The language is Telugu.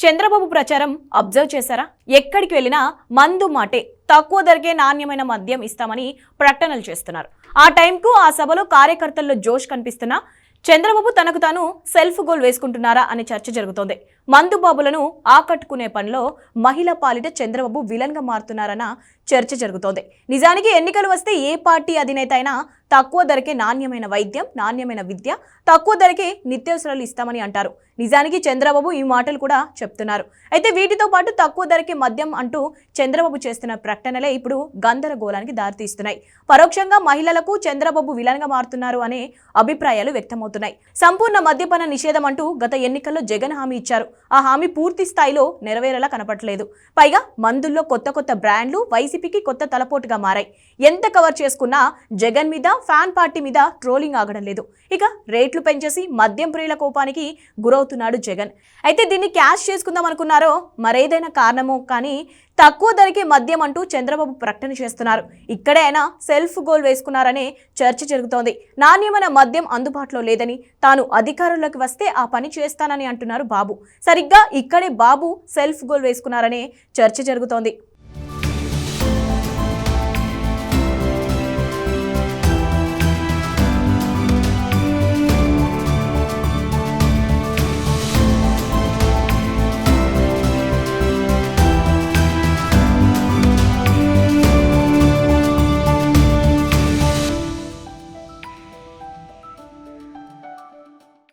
చంద్రబాబు ప్రచారం అబ్జర్వ్ చేశారా? ఎక్కడికి వెళ్ళినా మందు మాటే తక్కువ ధరకే నాణ్యమైన మద్యం ఇస్తామని ప్రకటనలు చేస్తున్నారు. ఆ టైంకు ఆ సభలో కార్యకర్తల్లో జోష్ కనిపిస్తున్నా చంద్రబాబు తనకు తాను సెల్ఫ్ గోల్ వేసుకుంటున్నారా అనే చర్చ జరుగుతోంది. మందుబాబులను ఆకట్టుకునే పనిలో మహిళ పాలిట చంద్రబాబు విలన్గా మారుతున్నారన్న చర్చ జరుగుతోంది. నిజానికి ఎన్నికలు వస్తే ఏ పార్టీ అధినేత అయినా తక్కువ ధరకే నాణ్యమైన వైద్యం నాణ్యమైన విద్య తక్కువ ధరకే నిత్యావసరాలు ఇస్తామని అంటారు. నిజానికి చంద్రబాబు ఈ మాటలు కూడా చెప్తున్నారు. అయితే వీటితో పాటు తక్కువ ధరకే మద్యం అంటూ చంద్రబాబు చేస్తున్న ప్రకటనలే ఇప్పుడు గందరగోళానికి దారితీస్తున్నాయి. పరోక్షంగా మహిళలకు చంద్రబాబు విలన్గా మారుతున్నారు అనే అభిప్రాయాలు వ్యక్తమవుతున్నాయి. సంపూర్ణ మద్యపాన నిషేధం అంటూ గత ఎన్నికల్లో జగన్ హామీ ఇచ్చారు. ఆ హామీ పూర్తి స్థాయిలో నెరవేరేలా కనపట్లేదు పైగా మందుల్లో కొత్త కొత్త బ్రాండ్లు వైసీపీకి కొత్త తలపోటుగా మారాయి. ఎంత కవర్ చేసుకున్నా జగన్ మీద ఫ్యాన్ పార్టీ మీద ట్రోలింగ్ ఆగడం లేదు. ఇక రేట్లు పెంచేసి మద్యం ప్రియుల కోపానికి గురవుతున్నాడు జగన్. అయితే దీన్ని క్యాష్ చేసుకుందాం అనుకున్నారో మరేదైనా కారణమో కానీ తక్కువ ధరకే మద్యం అంటూ చంద్రబాబు ప్రకటన చేస్తున్నారు. ఇక్కడే ఆయన సెల్ఫ్ గోల్ వేసుకున్నారనే చర్చ జరుగుతోంది. నాణ్యమైన మద్యం అందుబాటులో లేదని తాను అధికారంలోకి వస్తే ఆ పని చేస్తానని అంటున్నారు బాబు. సరిగ్గా ఇక్కడే బాబు సెల్ఫ్ గోల్ వేసుకున్నారనే చర్చ జరుగుతోంది.